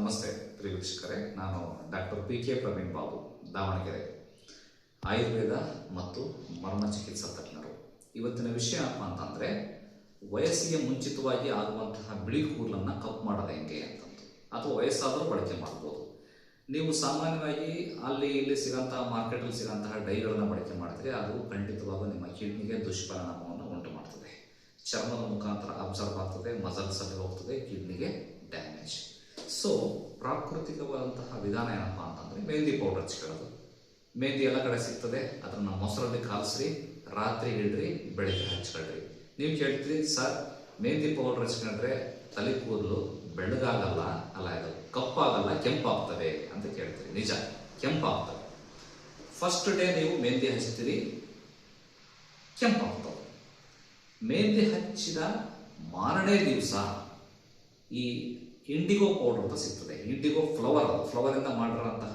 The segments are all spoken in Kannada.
ನಮಸ್ತೆ ಪ್ರಿಯ ವೀಕ್ಷಕರೇ, ನಾನು doctor P K Praveen Babu, Davanagere. Ayurveda ಮತ್ತು ಮರ್ಮ ಚಿಕಿತ್ಸಾ ತಜ್ಞರು. ಇವತ್ತಿನ ವಿಷಯ ಏನಪ್ಪ ಅಂತಂದರೆ, ವಯಸ್ಸಿಗೆ ಮುಂಚಿತವಾಗಿ ಆಗುವಂತಹ ಬಿಳಿ ಕೂದಲನ್ನು ಕಪ್ ಮಾಡೋದು ಹೆಂಗೆ ಅಂತಂದು. ಅಥವಾ ವಯಸ್ಸಾದರೂ ಬಳಕೆ ಮಾಡ್ಬೋದು. ನೀವು ಸಾಮಾನ್ಯವಾಗಿ ಅಲ್ಲಿ ಇಲ್ಲಿ ಸಿಗೋಂತಹ ಮಾರ್ಕೆಟಲ್ಲಿ ಸಿಗೋಂತಹ ಡೈಗಳನ್ನು ಬಳಕೆ ಮಾಡಿದ್ರೆ ಅದು ಖಂಡಿತವಾಗೂ ನಿಮ್ಮ ಕಿಡ್ನಿಗೆ ದುಷ್ಪರಿಣಾಮವನ್ನು ಉಂಟು ಮಾಡ್ತದೆ. ಚರ್ಮದ ಮುಖಾಂತರ ಅಬ್ಸರ್ವ್ ಆಗ್ತದೆ, ಮಸಲ್ಸ್ ಅಲ್ಲಿ ಹೋಗ್ತದೆ, ಕಿಡ್ನಿಗೆ ಡ್ಯಾಮೇಜ್. ಸೊ ಪ್ರಾಕೃತಿಕವಾದಂತಹ ವಿಧಾನ ಏನಪ್ಪಾ ಅಂತಂದ್ರೆ ಮೆಹಂದಿ ಪೌಡರ್ ಹಚ್ಕೊಳ್ಳೋದು ಮೆಹಂದಿ ಎಲ್ಲ ಕಡೆ ಸಿಗ್ತದೆ ಅದನ್ನ ಮೊಸರಲ್ಲಿ ಕಾಲಿಸ್ರಿ, ರಾತ್ರಿ ಇಡ್ರಿ ಬೆಳಿಗ್ಗೆ ಹಚ್ಕೊಳ್ರಿ. ನೀವು ಕೇಳ್ತೀರಿ, ಸರ್ ಮೆಹಂದಿ ಪೌಡರ್ ಹಚ್ಕೊಂಡ್ರೆ ತಲೆ ಕೂದಲು ಬೆಳಗಾಗಲ್ಲ ಅಲ್ಲ ಇದು ಕಪ್ಪಾಗಲ್ಲ ಕೆಂಪಾಗ್ತವೆ ಅಂತ ಕೇಳ್ತೀರಿ. ನಿಜ ಕೆಂಪಾಗ್ತವೆ ಫಸ್ಟ್ ಡೇ ನೀವು ಮೆಹಂದಿ ಹಚ್ತೀರಿ ಕೆಂಪಾಗ್ತವೆ ಮೆಹಂದಿ ಹಚ್ಚಿದ ಮಾರನೇ ದಿವಸ ಈ ಇಂಡಿಗೋ ಪೌಡರ್ ಅಂತ ಸಿಗ್ತದೆ. ಇಂಡಿಗೋ ಫ್ಲವರ್ ಅದು. ಫ್ಲವರಿಂದ ಮಾಡಿರೋಂತಹ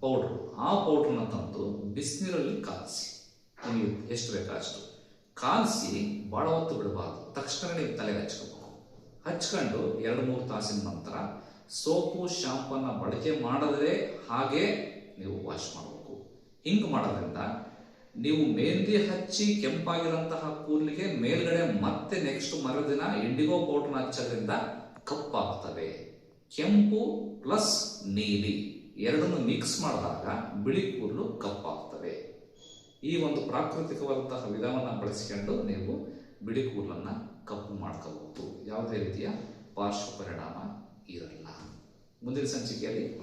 ಪೌಡ್ರು ಆ ಪೌಡ್ರನ್ನ ತಂದು ಬಿಸಿನೀರಲ್ಲಿ ಕಾಲಿಸಿ. ನಿಮಗೆ ಎಷ್ಟು ಬೇಕೋ ಅಷ್ಟು. ಕಾಲಿಸಿ ಭಾಳ ಹೊತ್ತು ಬಿಡಬಾರ್ದು. ತಕ್ಷಣ ನೀವು ತಲೆಗೆ ಹಚ್ಕೋಬೇಕು. ಹಚ್ಕೊಂಡು ಎರಡು ಮೂರು ತಾಸಿನ ನಂತರ ಸೋಪು ಶಾಂಪನ್ನ ಬಳಕೆ ಮಾಡದೇ ಹಾಗೆ ನೀವು ವಾಶ್ ಮಾಡಬೇಕು. ಹಿಂಗೆ ಮಾಡೋದ್ರಿಂದ ನೀವು ಮೆಹಂದಿ ಹಚ್ಚಿ ಕೆಂಪಾಗಿರೋಂತಹ ಕೂದಲಿಗೆ ಮೇಲ್ಗಡೆ ಮತ್ತೆ ನೆಕ್ಸ್ಟ್ ಮರುದಿನ ಇಂಡಿಗೋ ಪೌಡರ್ನ ಹಚ್ಚೋದ್ರಿಂದ ಕಪ್ಪಾಗ್ತವೆ. ಕೆಂಪು ಪ್ಲಸ್ ನೀಲಿ ಎರಡನ್ನು ಮಿಕ್ಸ್ ಮಾಡಿದಾಗ ಬಿಳಿ ಕೂದಲು ಕಪ್ಪಾಗ್ತವೆ. ಈ ಒಂದು ಪ್ರಾಕೃತಿಕವಾದಂತಹ ವಿಧಾನವನ್ನು ಬಳಸಿಕೊಂಡು ನೀವು ಬಿಳಿ ಕೂದಲನ್ನು ಕಪ್ಪು ಮಾಡ್ಕೋಬಹುದು. ಯಾವುದೇ ರೀತಿಯ ಪಾರ್ಶ್ವ ಪರಿಣಾಮ ಇರಲ್ಲ. ಮುಂದಿನ ಸಂಚಿಕೆಯಲ್ಲಿ